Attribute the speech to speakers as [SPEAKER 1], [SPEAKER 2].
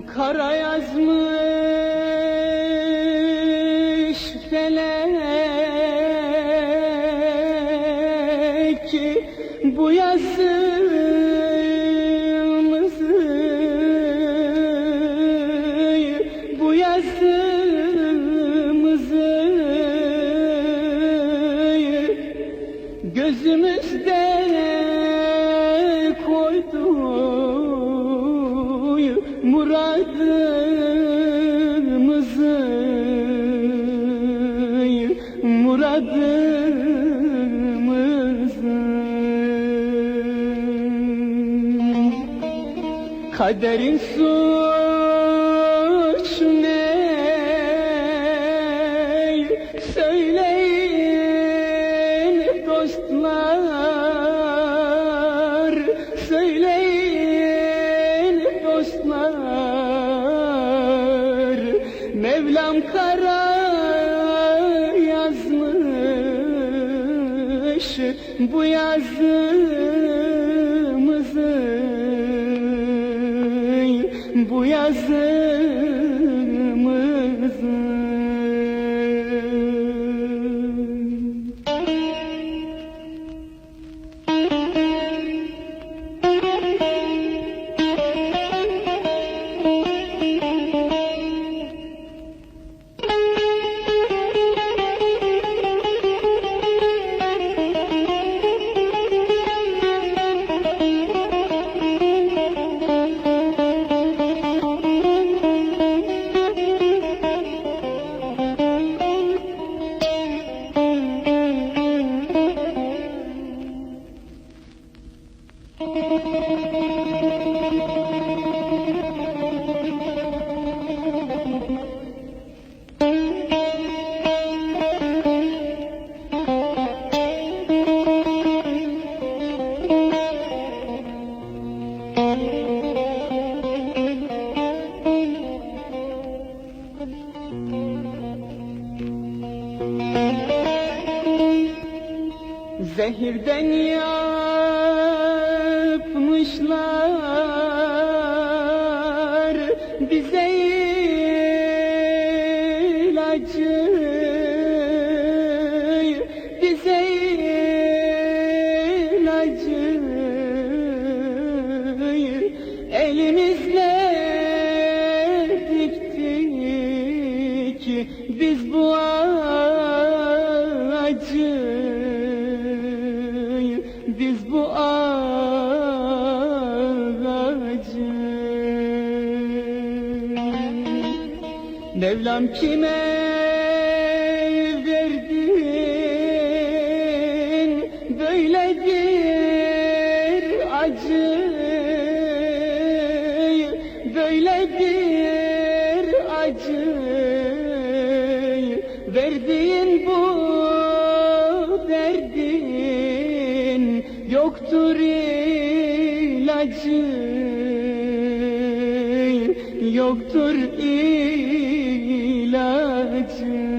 [SPEAKER 1] Kara yazmış felek Bu yazımızı Bu yazımızı Gözümüzde muradımızı muradımızı Kaderin suç ne Söyleyin dostlar Söyleyin Mevlam kara yazmış Bu yazımızı. Bu yazımızı Zehirden yapmışlar bize ilacı bize ilacı. Elimizle diktik biz bu ağacı biz bu ağacı Mevlam kime verdin böyle bir acı? Böyle bir acı verdiğin bu derdin? Yoktur ilacı yoktur ilacı gelecek